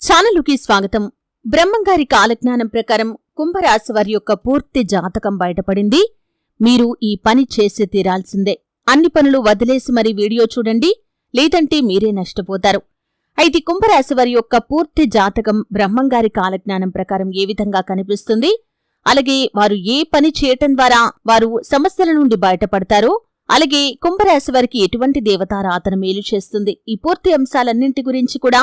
ఛానలుకి స్వాగతం. బ్రహ్మంగారి కాలజ్ఞానం ప్రకారం కుంభరాశి వారి యొక్క పూర్తి జాతకం బయటపడింది. మీరు ఈ పని చేసి తీరాల్సిందే. అన్ని పనులు వదిలేసి మరి వీడియో చూడండి. లేదంటే మీరే నష్టపోతారు. అయితే కుంభరాశి వారి యొక్క పూర్తి జాతకం బ్రహ్మంగారి కాలజ్ఞానం ప్రకారం ఏ విధంగా కనిపిస్తుంది? అలాగే వారు ఏ పని చేయటం ద్వారా వారు సమస్యల నుండి బయటపడతారో? అలాగే కుంభరాశి వారికి ఎటువంటి దేవతారాధన మేలు చేస్తుంది? ఈ పూర్తి అంశాలన్నింటి గురించి కూడా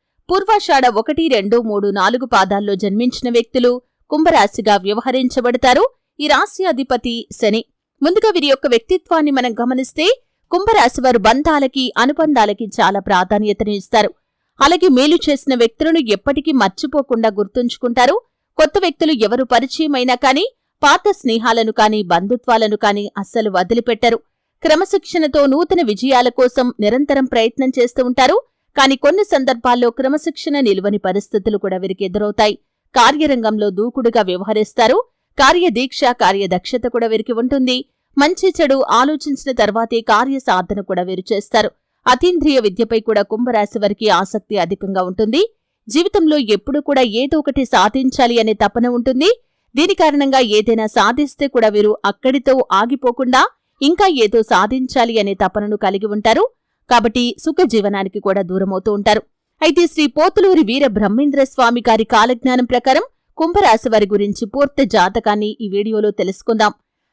పూర్వాషాఢ ఒకటి రెండు మూడు నాలుగు పాదాల్లో జన్మించిన వ్యక్తులు కుంభరాశిగా వ్యవహరించబడతారు. ఈ రాశి అధిపతి శని. ముందుగా వీరి యొక్క వ్యక్తిత్వాన్ని మనం గమనిస్తే కుంభరాశి వారు బంధాలకి అనుబంధాలకి చాలా ప్రాధాన్యతను ఇస్తారు. అలాగే మేలు చేసిన వ్యక్తులను ఎప్పటికీ మర్చిపోకుండా గుర్తుంచుకుంటారు. కొత్త వ్యక్తులు ఎవరు పరిచయమైనా కానీ పాత స్నేహాలను కానీ బంధుత్వాలను కానీ అస్సలు వదిలిపెట్టరు. క్రమశిక్షణతో నూతన విజయాల కోసం నిరంతరం ప్రయత్నం చేస్తూ ఉంటారు. కాని కొన్ని సందర్భాల్లో క్రమశిక్షణ నిలువని పరిస్థితులు కూడా వీరికి ఎదురవుతాయి. కార్యరంగంలో దూకుడుగా వ్యవహరిస్తారు. కార్యదీక్ష కార్యదక్షత కూడా వీరికి ఉంటుంది. మంచి చెడు ఆలోచించిన తర్వాతే కార్య సాధన కూడా వీరు చేస్తారు. అతీంద్రియ విద్యపై కూడా కుంభరాశి వారికి ఆసక్తి అధికంగా ఉంటుంది. జీవితంలో ఎప్పుడూ కూడా ఏదో ఒకటి సాధించాలి అనే తపన ఉంటుంది. దీని కారణంగా ఏదైనా సాధిస్తే కూడా వీరు అక్కడితో ఆగిపోకుండా ఇంకా ఏదో సాధించాలి అనే తపనను కలిగి ఉంటారు. కాబట్టి సుఖ జీవనానికి కూడా దూరమవుతూ ఉంటారు. అయితే శ్రీ పోతులూరి వీర బ్రహ్మేంద్ర స్వామి గారి కాలజ్ఞానం ప్రకారం కుంభరాశి వారి గురించి పూర్తి జాతకాన్ని ఈ వీడియోలో తెలుసుకుందాం.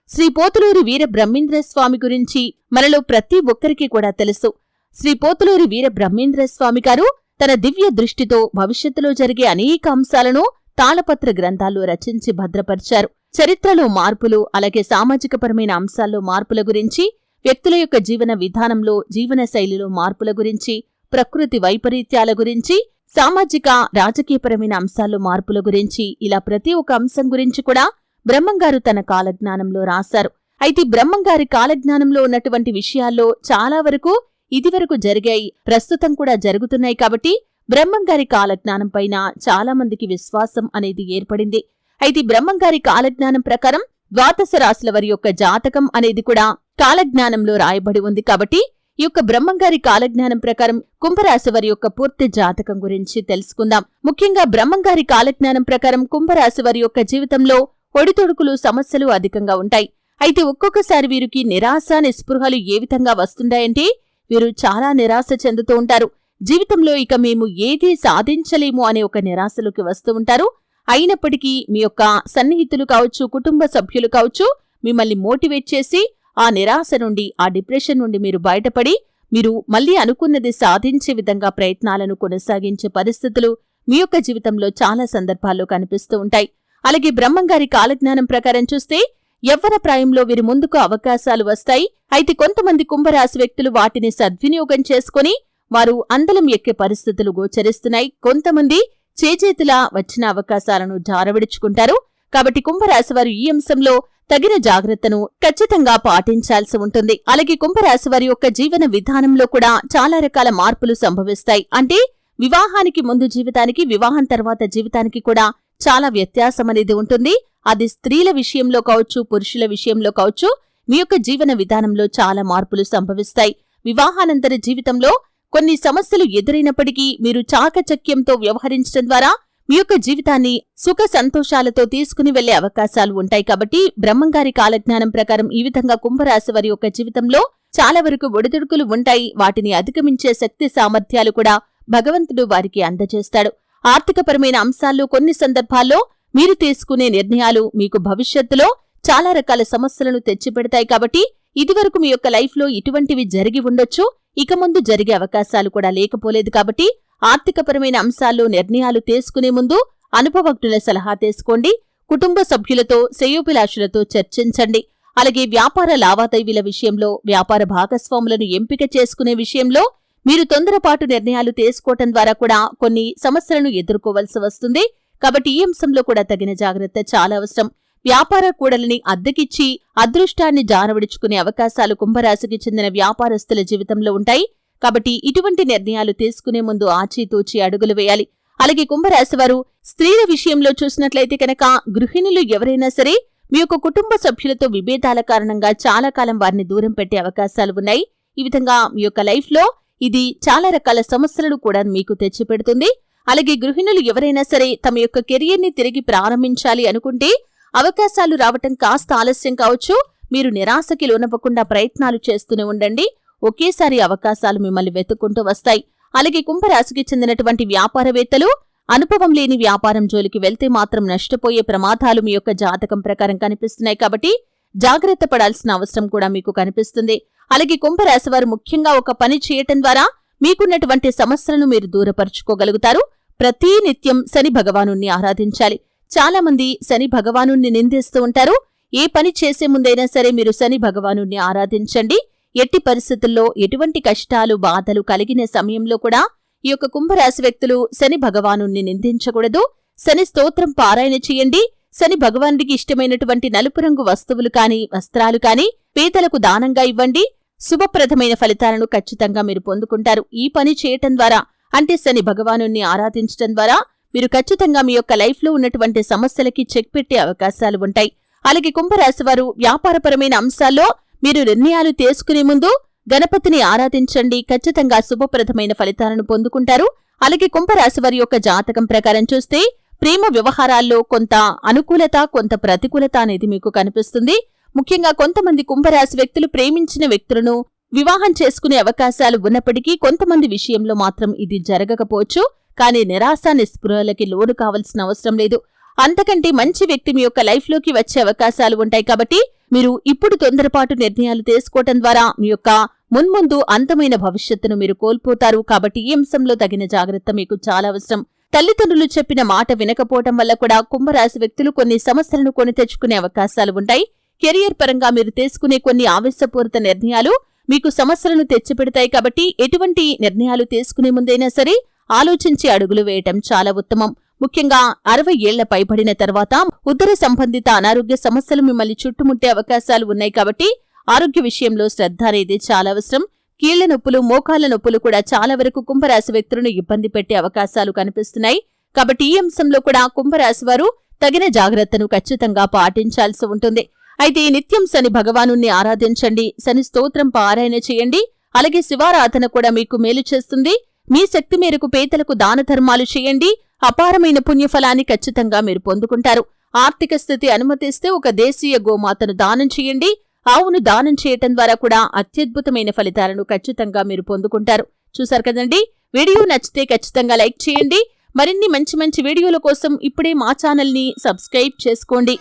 శ్రీ పోతులూరి వీర బ్రహ్మేంద్ర స్వామి గురించి మనలో ప్రతి ఒక్కరికి కూడా తెలుసు. శ్రీ పోతులూరి వీర బ్రహ్మేంద్ర స్వామి గారు తన దివ్య దృష్టితో భవిష్యత్తులో జరిగే అనేక అంశాలను తాళపత్ర గ్రంథాల్లో రచించి భద్రపరిచారు. చరిత్రలో మార్పులు అలాగే సామాజికపరమైన అంశాల్లో మార్పుల గురించి వ్యక్తుల యొక్క జీవన విధానంలో జీవన శైలిలో మార్పుల గురించి ప్రకృతి వైపరీత్యాల గురించి సామాజిక రాజకీయపరమైన అంశాల్లో మార్పుల గురించి ఇలా ప్రతి ఒక్క అంశం గురించి కూడా బ్రహ్మంగారు తన కాలజ్ఞానంలో రాశారు. అయితే బ్రహ్మంగారి కాలజ్ఞానంలో ఉన్నటువంటి విషయాల్లో చాలా వరకు ఇదివరకు జరిగాయి ప్రస్తుతం కూడా జరుగుతున్నాయి కాబట్టి బ్రహ్మంగారి కాలజ్ఞానం పైన చాలా మందికి విశ్వాసం అనేది ఏర్పడింది. అయితే బ్రహ్మంగారి కాలజ్ఞానం ప్రకారం ద్వాదశ రాశుల వారి యొక్క జాతకం అనేది కూడా కాలజ్ఞానంలో రాయబడి ఉంది కాబట్టి ఈ యొక్క బ్రహ్మంగారి కాలజ్ఞానం ప్రకారం కుంభరాశి వారి యొక్క పూర్తి జాతకం గురించి తెలుసుకుందాం. ముఖ్యంగా బ్రహ్మంగారి కాలజ్ఞానం ప్రకారం కుంభరాశి వారి యొక్క జీవితంలో ఒడితొడుకులు సమస్యలు అధికంగా ఉంటాయి. అయితే ఒక్కొక్కసారి వీరికి నిరాశ నిస్పృహలు ఏ విధంగా వస్తుంటాయంటే వీరు చాలా నిరాశ చెందుతూ ఉంటారు. జీవితంలో ఇక మేము ఏదీ సాధించలేము అనే ఒక నిరాశలోకి వస్తూ ఉంటారు. అయినప్పటికీ మీ యొక్క సన్నిహితులు కావచ్చు కుటుంబ సభ్యులు కావచ్చు మిమ్మల్ని మోటివేట్ చేసి ఆ నిరాశ నుండి ఆ డిప్రెషన్ నుండి మీరు బయటపడి మీరు మళ్ళీ అనుకున్నది సాధించే విధంగా ప్రయత్నాలను కొనసాగించే పరిస్థితులు మీ యొక్క జీవితంలో చాలా సందర్భాల్లో కనిపిస్తూ ఉంటాయి. అలాగే బ్రహ్మంగారి కాలజ్ఞానం ప్రకారం చూస్తే యవ్వన ప్రాయంలో వీరి ముందుకు అవకాశాలు వస్తాయి. అయితే కొంతమంది కుంభరాశి వ్యక్తులు వాటిని సద్వినియోగం చేసుకుని వారు అందలం ఎక్కే పరిస్థితులు గోచరిస్తున్నాయి. కొంతమంది చేజేతులా వచ్చిన అవకాశాలను జారవిడుచుకుంటారు. కాబట్టి కుంభరాశి వారు ఈ అంశంలో తగిన జాగ్రత్తను ఖచ్చితంగా పాటించాల్సి ఉంటుంది. అలాగే కుంభరాశి వారి యొక్క జీవన విధానంలో కూడా చాలా రకాల మార్పులు సంభవిస్తాయి. అంటే వివాహానికి ముందు జీవితానికి వివాహం తర్వాత జీవితానికి కూడా చాలా వ్యత్యాసం అనేది ఉంటుంది. అది స్త్రీల విషయంలో కావచ్చు పురుషుల విషయంలో కావచ్చు మీ యొక్క జీవన విధానంలో చాలా మార్పులు సంభవిస్తాయి. వివాహానంతర జీవితంలో కొన్ని సమస్యలు ఎదురైనప్పటికీ మీరు చాకచక్యంతో వ్యవహరించడం ద్వారా మీ యొక్క జీవితాన్ని సుఖ సంతోషాలతో తీసుకుని వెళ్ళే అవకాశాలు ఉంటాయి కాబట్టి బ్రహ్మంగారి కాలజ్ఞానం ప్రకారం ఈ విధంగా కుంభరాశి వారి యొక్క జీవితంలో చాలా వరకు ఒడిదుడుకులు ఉంటాయి. వాటిని అధిగమించే శక్తి సామర్థ్యాలు కూడా భగవంతుడు వారికి అందజేస్తాడు. ఆర్థికపరమైన అంశాల్లో కొన్ని సందర్భాల్లో మీరు తీసుకునే నిర్ణయాలు మీకు భవిష్యత్తులో చాలా రకాల సమస్యలను తెచ్చిపెడతాయి కాబట్టి ఇదివరకు మీ యొక్క లైఫ్లో ఇటువంటివి జరిగి ఉండొచ్చు. ఇక ముందు జరిగే అవకాశాలు కూడా లేకపోలేదు కాబట్టి ఆర్థికపరమైన అంశాల్లో నిర్ణయాలు తీసుకునే ముందు అనుభవజ్ఞుల సలహా తీసుకోండి. కుటుంబ సభ్యులతో శ్రేయోభిలాషులతో చర్చించండి. అలాగే వ్యాపార లావాదేవీల విషయంలో వ్యాపార భాగస్వాములను ఎంపిక చేసుకునే విషయంలో మీరు తొందరపాటు నిర్ణయాలు తీసుకోవటం ద్వారా కూడా కొన్ని సమస్యలను ఎదుర్కోవలసి వస్తుంది. కాబట్టి ఈ అంశంలో కూడా తగిన జాగ్రత్త చాలా అవసరం. వ్యాపార కూడలిని అద్దెకిచ్చి అదృష్టాన్ని జారవిడుచుకునే అవకాశాలు కుంభరాశికి చెందిన వ్యాపారస్తుల జీవితంలో ఉంటాయి. కాబట్టి ఇటువంటి నిర్ణయాలు తీసుకునే ముందు ఆచితూచి అడుగులు వేయాలి. అలాగే కుంభరాశి వారు స్త్రీల విషయంలో చూసినట్లయితే కనుక గృహిణులు ఎవరైనా సరే మీ యొక్క కుటుంబ సభ్యులతో విభేదాల కారణంగా చాలా కాలం వారిని దూరం పెట్టే అవకాశాలు ఉన్నాయి. ఈ విధంగా మీ యొక్క లైఫ్లో ఇది చాలా రకాల సమస్యలను కూడా మీకు తెచ్చిపెడుతుంది. అలాగే గృహిణులు ఎవరైనా సరే తమ యొక్క కెరియర్ని తిరిగి ప్రారంభించాలి అనుకుంటే అవకాశాలు రావటం కాస్త ఆలస్యం కావచ్చు. మీరు నిరాశకి లోనవ్వకుండా ప్రయత్నాలు చేస్తూనే ఉండండి. ఒకేసారి అవకాశాలు మిమ్మల్ని వెతుక్కుంటూ వస్తాయి. అలాగే కుంభరాశికి చెందినటువంటి వ్యాపారవేత్తలు అనుభవం లేని వ్యాపారం జోలికి వెళ్తే మాత్రం నష్టపోయే ప్రమాదాలు మీ యొక్క జాతకం ప్రకారం కనిపిస్తున్నాయి కాబట్టి జాగ్రత్త పడాల్సిన అవసరం కూడా మీకు కనిపిస్తుంది. అలాగే కుంభరాశి వారు ముఖ్యంగా ఒక పని చేయటం ద్వారా మీకున్నటువంటి సమస్యలను మీరు దూరపరుచుకోగలుగుతారు. ప్రతి నిత్యం శని భగవాను ఆరాధించాలి. చాలా మంది శని భగవాను నిందిస్తూ ఉంటారు. ఏ పని చేసే ముందైనా సరే మీరు శని భగవాను ఆరాధించండి. ఎట్టి పరిస్థితుల్లో ఎటువంటి కష్టాలు బాధలు కలిగిన సమయంలో కూడా ఈ యొక్క కుంభరాశి వ్యక్తులు శని భగవాను నిందించకూడదు. శని స్తోత్రం పారాయణ చేయండి. శని భగవానుడికి ఇష్టమైనటువంటి నలుపు రంగు వస్తువులు కాని వస్త్రాలు కాని పేదలకు దానంగా ఇవ్వండి. శుభప్రదమైన ఫలితాలను ఖచ్చితంగా మీరు పొందుకుంటారు. ఈ పని చేయటం ద్వారా అంటే శని భగవాను ఆరాధించటం ద్వారా మీరు ఖచ్చితంగా మీ యొక్క లైఫ్లో ఉన్నటువంటి సమస్యలకి చెక్ పెట్టే అవకాశాలు ఉంటాయి. అలాగే కుంభరాశి వారు వ్యాపారపరమైన అంశాల్లో మీరు నిర్ణయాలు తీసుకునే ముందు గణపతిని ఆరాధించండి. ఖచ్చితంగా శుభప్రదమైన ఫలితాలను పొందుకుంటారు. అలాగే కుంభరాశి వారి యొక్క జాతకం ప్రకారం చూస్తే ప్రేమ వ్యవహారాల్లో కొంత అనుకూలత కొంత ప్రతికూలత అనేది మీకు కనిపిస్తుంది. ముఖ్యంగా కొంతమంది కుంభరాశి వ్యక్తులు ప్రేమించిన వ్యక్తులను వివాహం చేసుకునే అవకాశాలు ఉన్నప్పటికీ కొంతమంది విషయంలో మాత్రం ఇది జరగకపోవచ్చు. కానీ నిరాశ నిస్పృహలకి లోను కావలసిన అవసరం లేదు. అంతకంటే మంచి వ్యక్తి మీ యొక్క లైఫ్లోకి వచ్చే అవకాశాలు ఉంటాయి కాబట్టి మీరు ఇప్పుడు తొందరపాటు నిర్ణయాలు తీసుకోవటం ద్వారా మీ యొక్క మున్ముందు అంతమైన భవిష్యత్తును మీరు కోల్పోతారు. కాబట్టి ఈ అంశంలో తగిన జాగ్రత్త మీకు చాలా అవసరం. తల్లిదండ్రులు చెప్పిన మాట వినకపోవటం వల్ల కూడా కుంభరాశి వ్యక్తులు కొన్ని సమస్యలను కొని తెచ్చుకునే అవకాశాలు ఉంటాయి. కెరియర్ పరంగా మీరు తీసుకునే కొన్ని ఆవేశపూరిత నిర్ణయాలు మీకు సమస్యలను తెచ్చిపెడతాయి. కాబట్టి ఎటువంటి నిర్ణయాలు తీసుకునే ముందైనా సరే ఆలోచించి అడుగులు వేయటం చాలా ఉత్తమం. ముఖ్యంగా అరవై ఏళ్ళ పైబడిన తర్వాత ఉదర సంబంధిత అనారోగ్య సమస్యలు మిమ్మల్ని చుట్టుముట్టే అవకాశాలు ఉన్నాయి కాబట్టి ఆరోగ్య విషయంలో శ్రద్ధ అనేది చాలా అవసరం. కీళ్ళ నొప్పులు మోకాళ్ళ నొప్పులు కూడా చాలా వరకు కుంభరాశి వ్యక్తులను ఇబ్బంది పెట్టే అవకాశాలు కనిపిస్తున్నాయి. కాబట్టి ఈ అంశంలో కూడా కుంభరాశి వారు తగిన జాగ్రత్తను ఖచ్చితంగా పాటించాల్సి ఉంటుంది. అయితే నిత్యం శని భగవాను ఆరాధించండి శని స్తోత్రం పారాయణ చేయండి అలాగే శివారాధన కూడా మీకు మేలు చేస్తుంది. మీ శక్తి మేరకు పేదలకు దాన ధర్మాలు చేయండి అపారమైన పుణ్యఫలాన్ని ఖచ్చితంగా మీరు పొందుకుంటారు. ఆర్థిక స్థితి అనుమతిస్తే ఒక దేశీయ గోమాతను దానం చేయండి. ఆవును దానం చేయటం ద్వారా కూడా అత్యద్భుతమైన ఫలితాలను ఖచ్చితంగా మీరు పొందుకుంటారు. చూశారు కదండి? వీడియో నచ్చితే ఖచ్చితంగా లైక్ చేయండి. మరిన్ని మంచి మంచి వీడియోల కోసం ఇప్పుడే మా ఛానల్ని సబ్స్క్రైబ్ చేసుకోండి.